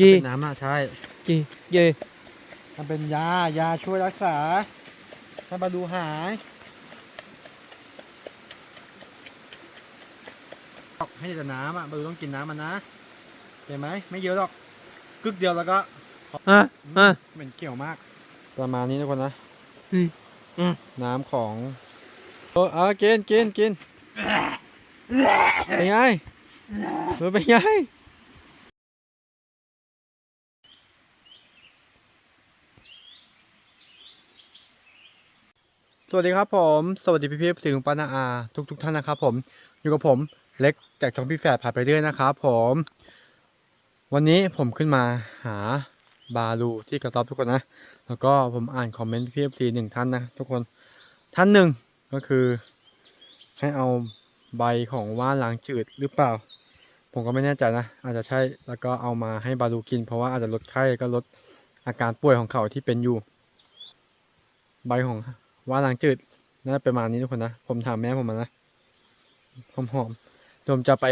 จีเป็นน้ำอะใช่จีเย่มันเป็นยายาช่วยรักษาให้บาลูหายให้แต่น้ำอะบาลูต้องกินน้ำมันนะเห็นไหมไม่เยอะหรอกกึกเดียวแล้วก็อะอะเหม็นเกี่ยวมาก ประมาณนี้ทุกคนนะอืมอืมน้ำของเออเอากินกินกินเป็นไงเออเป็นไง สวัสดีครับผม สวัสดีพี่พี่สื่อลุงปานาอาทุกทุกท่านนะครับผมอยู่กับผมเล็กจากช่องพี่แฝดผ่านไปเรื่อยนะครับผม วันนี้ผมขึ้นมาหาบาลูที่กระต๊อบทุกคนนะ แล้วก็ผมอ่านคอมเมนต์พี่เอฟซีหนึ่งท่านนะทุกคนท่านหนึ่งก็คือให้เอาใบของว่านล้างจืดหรือเปล่า ผมก็ไม่แน่ใจนะ อาจจะใช่แล้วก็เอามาให้บาลูกิน เพราะว่าอาจจะลดไข้ก็ลดอาการป่วยของเขาที่เป็นอยู่ ใบของ ว่านล้างจืดน่าจะประมาณนี้ทุกคนนะ ผมถามแม่ผมมานะหอมๆผมจะไป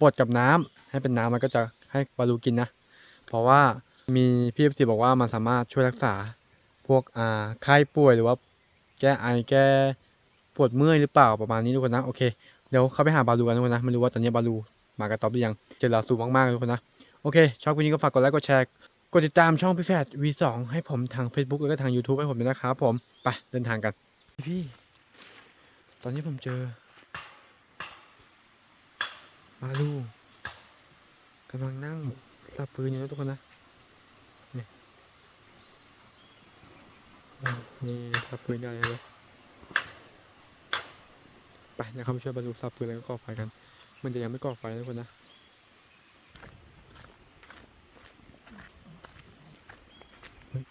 บดกับน้ำให้เป็นน้ำมันก็จะให้บาลูกินนะ เพราะว่ามีพี่เอฟซีบอกว่ามันสามารถช่วยรักษาพวกอ่าไข้ป่วยหรือว่า แก้ไอแก้ปวดเมื่อยหรือเปล่าประมาณนี้ทุกคนนะโอเคเดี๋ยวเข้าไปหาบาลูกันทุกคนนะไม่รู้ว่าตอนนี้บาลูมากระต๊อบหรือยังเจอเราสูงมากๆทุกคนนะโอเคชอบคลิปนี้ก็ฝากกดไลค์กดแชร์ กดติดตามช่องพี่แฟด V2 ให้ผมทาง Facebook แล้วก็ทาง YouTube ให้ผมด้วยนะครับผม ไปเดินทางกัน พี่ ตอนนี้ผมเจอบาลูกำลังนั่งสับปืนอยู่นะทุกคนนะ นี่นี่สับปืนใหญ่เลยไปเดี๋ยวเขาไปช่วยบรรลุสับปืนแล้วก็ก่อไฟกัน มันจะยังไม่ก่อไฟนะทุกคนนะ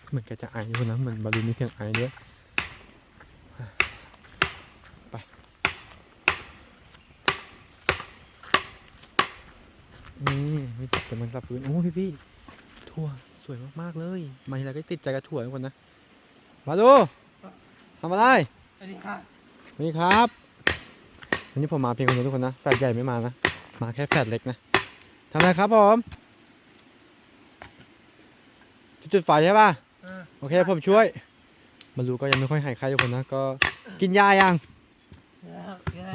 เฮ้ยเหมือนแกจะไออยู่นะเหมือนบรรลุมีเสียงไอด้วยไปนี่ไม่ติดแต่มันสับปืนโอ้พี่พี่ๆถั่วสวยมากๆเลยมาทีไรก็ติดใจกับถั่วทุกคนนะมาดูทำอะไรสวัสดีค่ะนี่ครับวันนี้ผมมาเพียงคนเดียวทุกคนนะแฟดใหญ่ไม่มานะมาแค่แฟดเล็กนะทำอะไรครับผมจะจุดไฟใช่ป่ะ โอเคผมช่วย มารูก็ยังไม่ค่อยหายไข้ทุกคนนะ ก็กินยายัง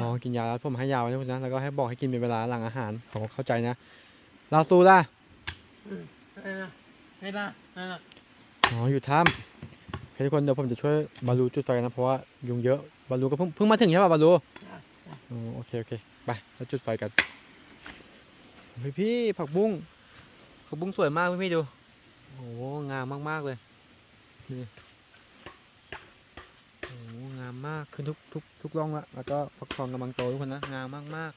อ๋อ กินยาแล้วผมให้ยาไว้ทุกคนนะ แล้วก็ให้บอกให้กินเป็นเวลาหลังอาหารเขาก็เข้าใจนะ ลาซูล่ะได้ป่ะอ๋อ อยู่ถ้ำโอเคทุกคนเดี๋ยวผมจะช่วยบาลูจุดไฟกันนะ เพราะว่ายุงเยอะ บาลูก็เพิ่งเพิ่งมาถึงใช่ป่ะบาลูอ๋อโอเค โอเค ไป แล้วจุดไฟกันเฮ้ยพี่ผักบุ้งผักบุ้งสวยมากพี่พี่ดู โอ้โหงามมากๆเลย นี่โอ้โหงามมากขึ้นทุกทุกทุกร่องละแล้วก็ฟักทองกำลังโตทุกคนนะงามมาก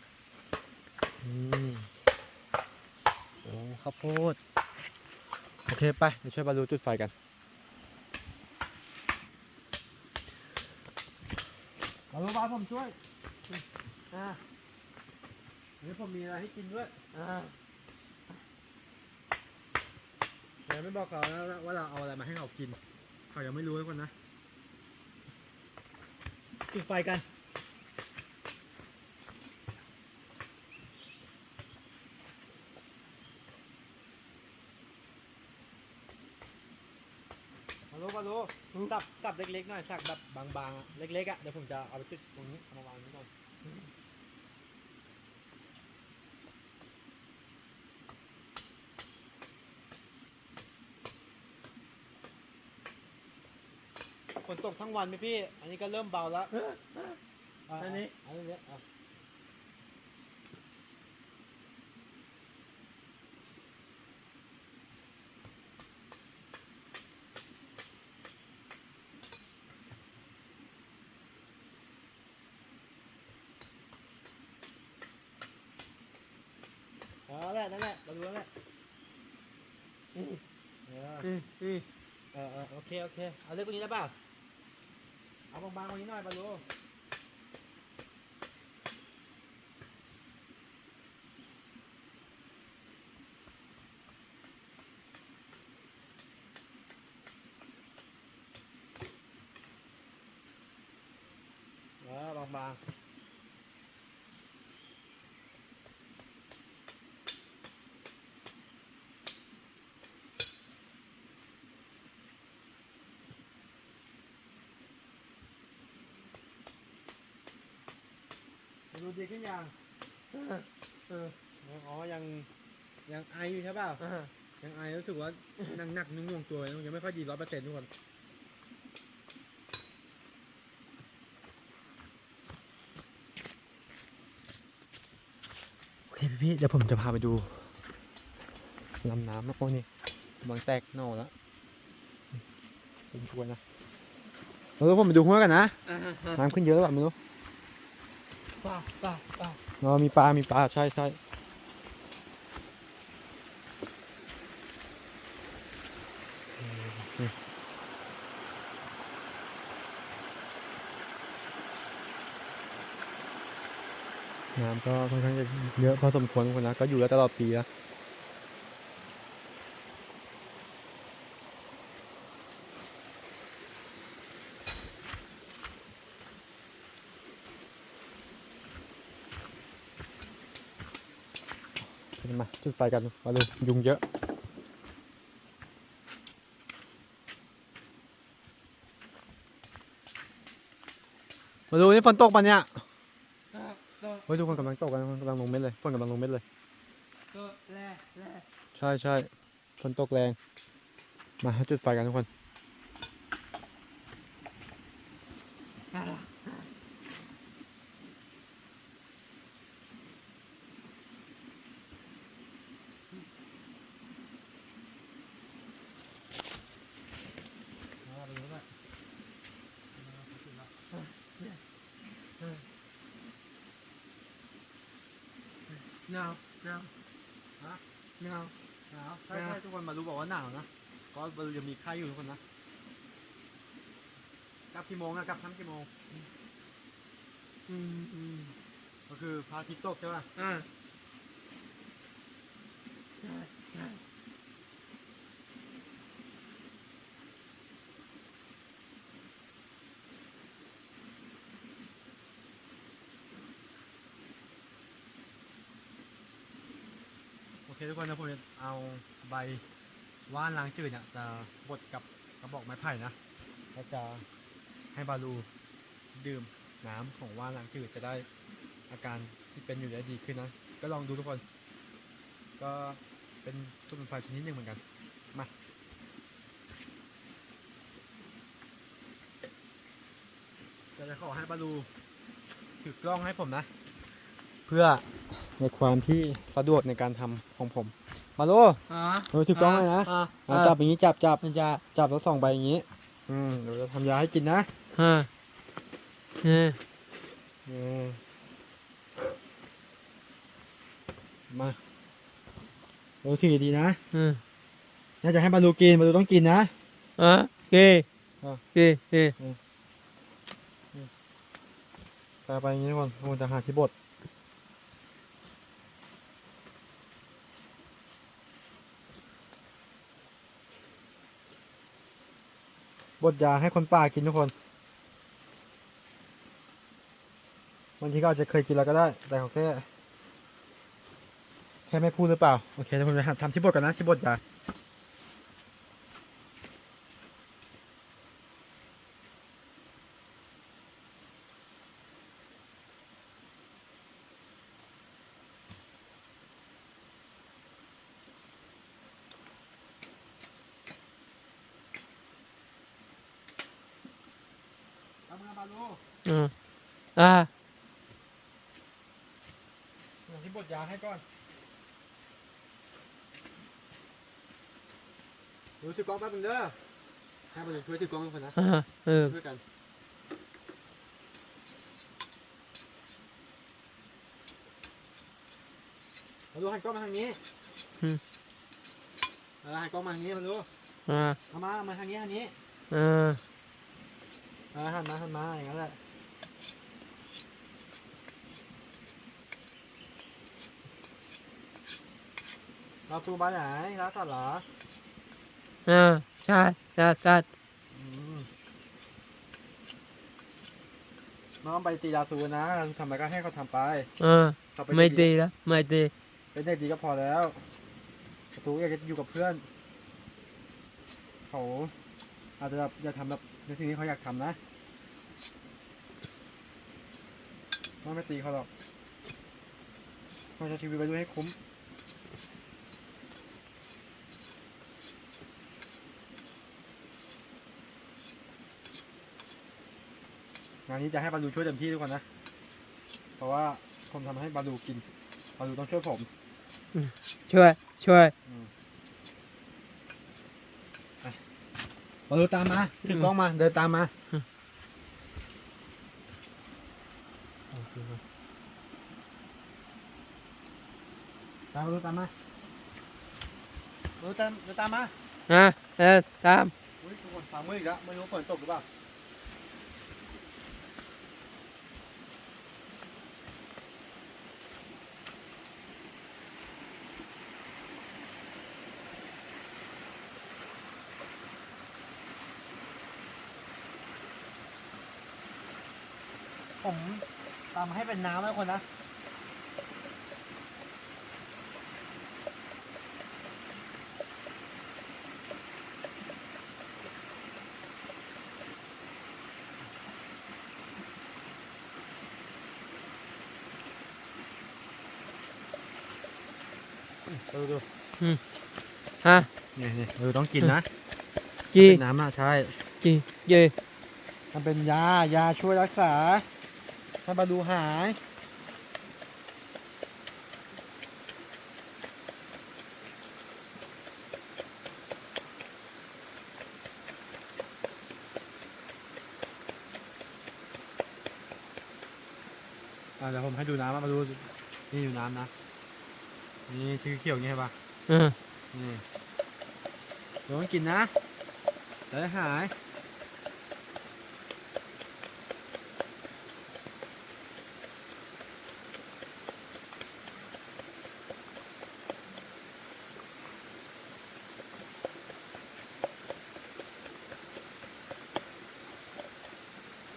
ๆนี่โอ้ข้าวโพดโอเคไปเดี๋ยวช่วยบาลูจุดไฟกันบาลูบาผมช่วยอ่าเดี๋ยวผมมีอะไรให้กินด้วยเดี๋ยวไม่บอกเขานะว่าเราเอาอะไรมาให้เขากิน เขายังไม่รู้ทุกคนนะจุดไฟกันฮัลโหลฮัลโหลสับสับเล็กๆหน่อยสับแบบบางๆอะเล็กๆอะเดี๋ยวผมจะเอาไปจุดตรงนี้เอามาวางนี้ก่อน ฝน ตกทั้งวันไหมพี่ อันนี้ก็เริ่มเบาแล้วะอันนี้ อันนี้อะเอาแหละนั่นแหละเราดูแล้วแหละเออเออเออโอเค โอเค เอาเลือกตรงนี้ได้ป่ะ เอาบางๆตรงนี้หน่อยบาลูเออบางๆ ดูดีขึ้นยังเออเอออ๋อยังยังไออยู่ใช่เปล่าเออยังไอรู้สึกว่าหนักหนักๆหนุ่งๆตัวยังไม่ค่อยดีร้อยเปอร์เซ็นต์ทุกคนโอเคพี่ๆเดี๋ยวผมจะพาไปดูลำน้ำนะโอ้นี่กำลังแตกหน่อแล้วผมชวนนะเราต้องผมไปดูหัวกันนะอ่าฮะน้ำขึ้นเยอะหรือเปล่าไม่รู้ ป่าป่าป่าอ๋อมีปลา มีปลา ใช่ใช่น้ำก็ค่อนข้างจะเยอะพอสมควรคนนะ ก็อยู่แล้วตลอดปีแล้ จุดไฟกันมาดูยุงเยอะมาดูนี่ฝนตกปะเนี่ยก็ก็เฮ้ยทุกคนกำลังตกกันกำลังลงเม็ดเลยฝนกำลังลงเม็ดเลยก็แร่แร่ใช่ใช่ฝนตกแรง มาจุดไฟกันทุกคน อ่า หนาวหนาว ฮะ หนาว หนาวใช่ใช่ทุกคนมารู้บอกว่าหนาวนะก็มารู้ยังมีไข้อยู่ทุกคนนะกลับกี่โมงอะกลับทำกี่โมงอืมอืมก็คือพระอาทิตย์ตกใช่ป่ะอ่าใช่ใช่ โอเค ทุกคนนะผมจะเอาใบว่านล้างจืดเนี่ยจะบดกับกระบอกไม้ไผ่นะแล้วจะให้บาลูดื่มน้ำของว่านล้างจืดจะได้อาการที่เป็นอยู่ได้ดีขึ้นนะ ก็ลองดูทุกคน ก็เป็นสมุนไพรชนิดหนึ่งเหมือนกันมาจะจะขอให้บาลูถือกล้องให้ผมนะ เพื่อในความที่สะดวกในการทำ ของผม มาโลอ่าเออถือกล้องเลยนะอ่าอะจับอย่างนี้จับจับมันจะจับแล้วส่องไปอย่างนี้ อืมเดี๋ยวจะทำยาให้กินนะฮะเออเออมาดูทีดีนะเออน่าจะให้บาลูกินบาลูต้องกินนะอะเกอะเกเกไปไปอย่างนี้ก่อนผมจะหาที่บด บดยาให้คนป่ากินทุกคนบางทีก็อาจจะเคยกินแล้วก็ได้ แต่เขาแค่ แค่ไม่พูดหรือเปล่า โอเคทุกคนไปทำที่บดกันนะที่บดยา ทำงานบาลู อืมอ่าหาที่บดยาให้ก่อน ดูถือกล้องแป๊บนึงเด้อให้บาลูช่วยถือกล้องทุกคนนะ อ่าเออช่วยกัน มาดูหันกล้องมาทางนี้เออหันกล้องมาทางนี้มาดูอ่าเอามา มาทางนี้ทางนี้ เออเออหันมาหันมาอย่างนั้นแหละเราตูบ้านไหนร้านสัตว์เหรอเออใช่ใช่ใช่อืมน้องไปตีดาซูนะดาซูทำอะไรก็ให้เขาทำไปเออ เขาปไม่ดีแล้วไม่ดีเป็นเด็กดีก็พอแล้วดาซูอยากจะอยู่กับเพื่อน เขาอาจจะแบบอยากทำแบบ ในสิ่งที่เขาอยากทำนะไม่ไม่ตีเขาหรอกมาใช้ชีวิตไปด้วยให้คุ้ม งานนี้จะให้บาลูช่วยเต็มที่ทุกคนนะ เพราะว่าผมทำให้บาลูกินบาลูต้องช่วยผม ช่วย ช่วย บาลูตามมาถือกล้องมาเดินตามมาตามบาลูตามมาบาลูตามเดินตามมานะเออตามอุ้ยทุกคนฟังมืออีกแล้วไม่รู้ฝนตกหรือเปล่า ผมตามให้เป็นน้ำแล้วคนนะดูดูฮะนี่นี่ดูต้องกินนะกีเป็นน้ำอะใช่กีเย่มันเป็นยายาช่วยรักษา ให้บาดูหาย อะเดี๋ยวผมให้ดูน้ำมาดู นี่อยู่น้ำนะ นี่ชื่อเขียวอย่างงี้ใช่ปะเออนี่เดี๋ยวต้องกินนะจะได้หาย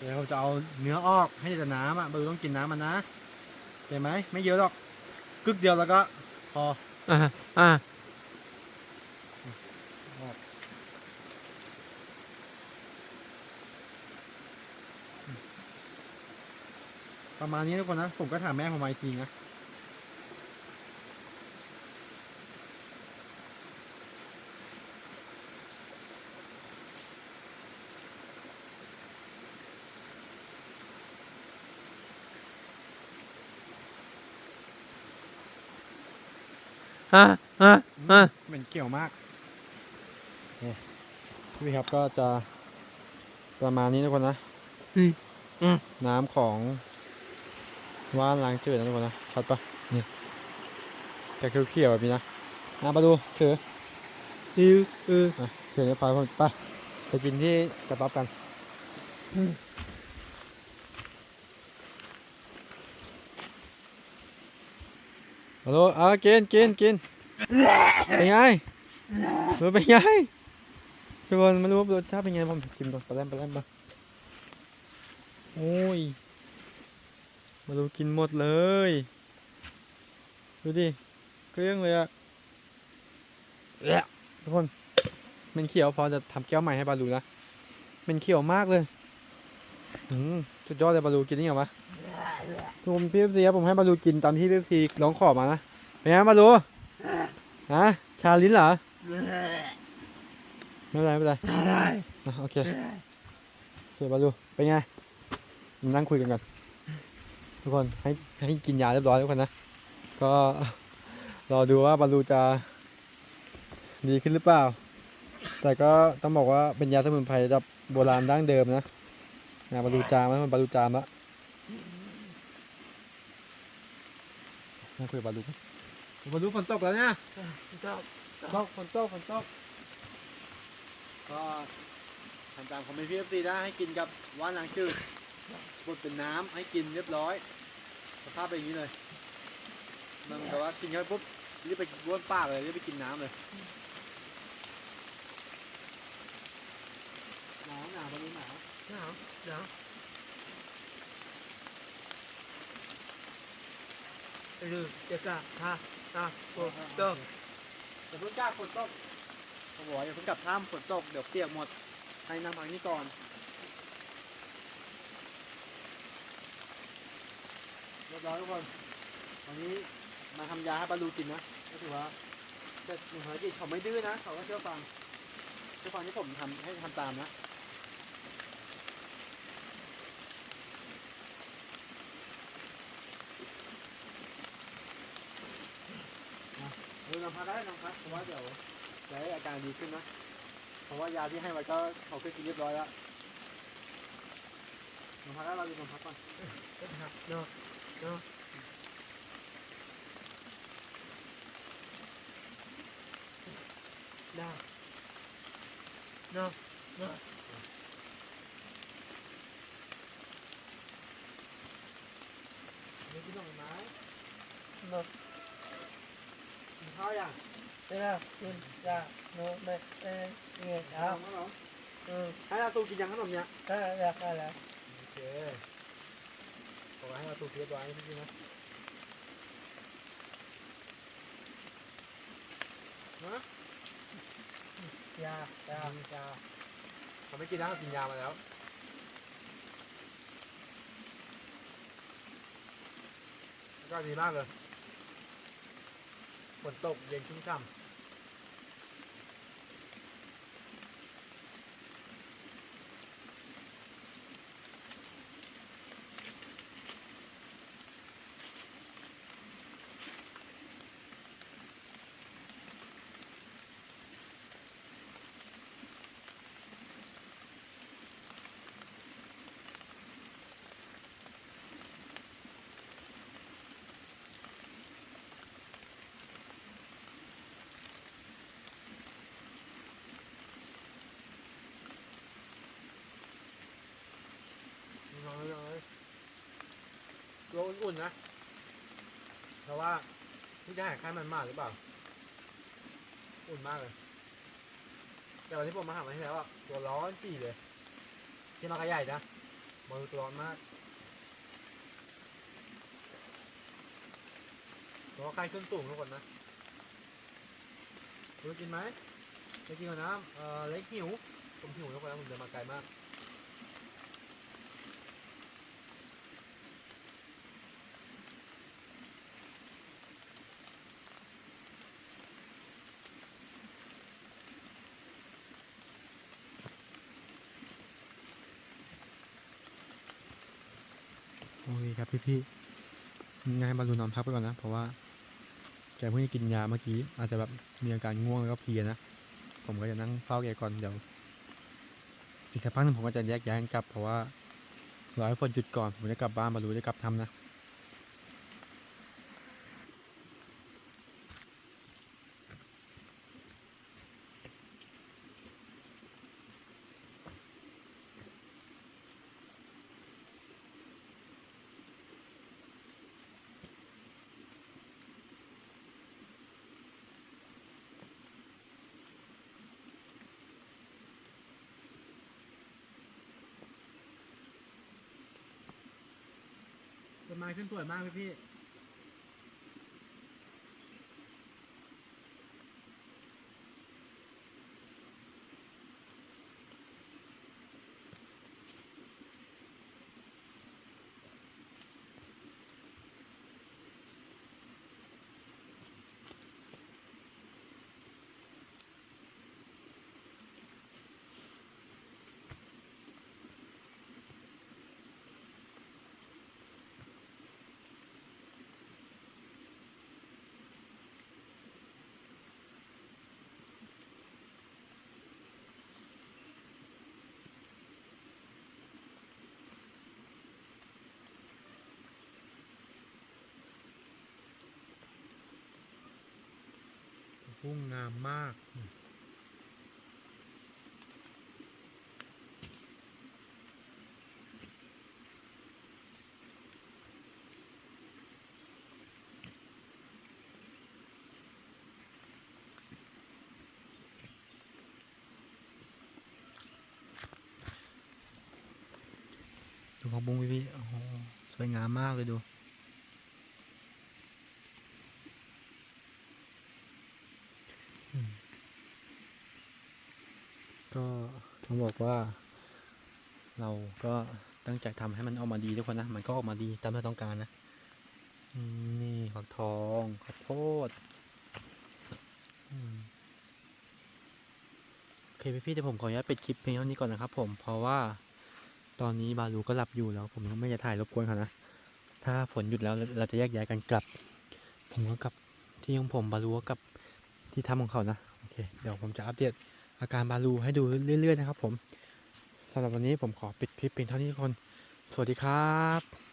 ดี๋ยวเราจะเอาเนื้อออกให้แต่น้ำอะบารูต้องกินน้ำมันนะเห็นไหมไม่เยอะหรอกกึกเดียวแล้วก็พออ่าอ่าประมาณนี้ทุกคนนะผมก็ถามแม่ผมมาอีกทีนะ ฮะฮะฮะเหม็นเกี่ยวมากนี่พี่ครับก็จะประมาณนี้ทุกคนนะอืมอืมน้ำของว่านล้างจืดนะทุกคนนะชัดปะนี่แต่เขียวๆแบบนี้นะน้ำมาดูถืออิวเอออะถือในพายผมไปไปกินที่กระต๊อบกัน ฮัลโหลอะกินกินกินเป็นไงรู้เป็นไงทุกคนไม่รู้ว่ารสชาติเป็นไงผมชิมก่อนไปเล่นไปเล่นปะโอ้ยมาดูกินหมดเลย ดูดิเกลี้ยงเลยอะเอ๊ะทุกคนมันเขียวพอจะทำแก้วใหม่ให้บาลูนะมันเขียวมากเลยอืมสุดยอดเลยบาลูกินนี่เหรอวะ ผมพีเอฟซีครับผมให้มาดูกินตามที่พีเอฟซีร้องขอมานะเป็นไงมาดูฮะชาลิ้นเหรอไม่เป็นไรไม่เป็นไรอะไรอะโอเคโอเคมาดูเป็นไงมานั่งคุยกันก่อนทุกคนให้ให้กินยาเรียบร้อยทุกคนนะก็รอดูว่าบาลูจะดีขึ้นหรือเปล่า แต่ก็ต้องบอกว่าเป็นยาสมุนไพรแบบโบราณดั้งเดิมนะยาบาลูจามแล้วมันบาลูจามและ มาคุยกับบาลูกันบาลูฝนตกแล้วเนี่ยชอบตกฝนตกฝนตกก็ทำตามคอมเมนต์พีเอฟซีได้ให้กินกับว่านล้างจืดบดเป็นน้ำให้กินเรียบร้อยสภาพเป็นอย่างนี้เลยมันเหมือนกับว่ากินเข้าไปปุ๊บรีบไปบ้วนปากเลยรีบไปกินน้ำเลยหนาวหนาวบาลูหนาวหนาวหนาว รือจะกะฮะตาโกโตอย่าเพิ่งกล้าฝนตกผมบอกว่าอย่าเพิ่งกลับท่ามฝนตกเดี๋ยวเปียกหมด ให้นั่งพักนี้ก่อนเรียบร้อยทุกคนวันนี้มาทำยาให้บาลูกินนะก็ถือว่าแต่หนึ่งภารกิจเขาไม่ดื้อนะ เขาก็เชื่อฟังเชื่อฟังที่ผมทำให้ทำตามนะ เออนำพักได้นำพักเพราะว่าเดี๋ยวจะให้อาการดีขึ้นนะเพราะว่ายาที่ให้ไว้ก็เขาเคยกินเรียบร้อยแล้วนำพักได้เราดูนำพักก่อนนะครับเนาะเนาะได้เนาะเนาะนี่กินขนมไหมเนาะกิน ข้าวยังเวลากินยาโนไม่เอ้เงี้ยขเอานมขนมอืมให้เราตูกินยังขนมเนี้ยถ้าอยากอะไรโอเคขอให้เราตูเพียรไว้พี่กินนะนะยายายาเขาไม่กินแล้วเขากินยามาแล้วก็ดีมากเลย ฝนตกเย็นชุ่มฉ่ำ อุ่นๆนะเพราะว่าที่จะหายไข้มันมากหรือเปล่า อุ่นมากเลย แต่วันที่ผมมาหาวันที่แล้วอะตัวร้อนจีเลยที่มากระใหญ่นะมือตัวร้อนมากตัวาไข้ขึ้นสูงทุกคนนะรู้กินไหมจะกินก่อนนะเออเล็กหิวผมหิวทุกคนนะผมเดินมาไกลมาก ครับพี่พี่ๆงั้นให้บอลลูนนอนพักไปก่อนนะ เพราะว่าแกเพิ่งกินยาเมื่อกี้ อาจจะแบบมีอาการง่วงแล้วก็เพลียนะ ผมก็จะนั่งเฝ้าแกก่อนเดี๋ยวอีกสักพักนึงผมก็จะแยกย้ายกันกลับ เพราะว่ารอให้ฝนหยุดก่อนผมจะกลับบ้านบาลลูจะกลับทำนะ ขึ้นสวยมากพี่พี่ พุ่งงามมาก ดูของบุ้งพี่พี่โอ้โหสวยงามมากเลยดู ก็ต้องบอกว่า เราก็ตั้งใจทำให้มันออกมาดีทุกคนนะ มันก็ออกมาดีตามที่ต้องการนะ นี่ฝักทองข้าวโพดโอเคพี่ๆเดี๋ยวผมขออนุญาตปิดคลิปเพียงเท่านี้ก่อนนะครับผม เพราะว่าตอนนี้บาลูก็หลับอยู่แล้ว ผมก็ไม่จะถ่ายรบกวนเขานะ ถ้าฝนหยุดแล้วเราจะแยกย้ายกันกลับ ผมก็กลับที่ของผมบาลูก็กลับที่ทำของเขานะ โอเค เดี๋ยวผมจะอัปเดต อาการบาลูให้ดูเรื่อย ๆ นะครับผมสำหรับวันนี้ผมขอปิดคลิปเพียงเท่านี้ก่อนสวัสดีครับ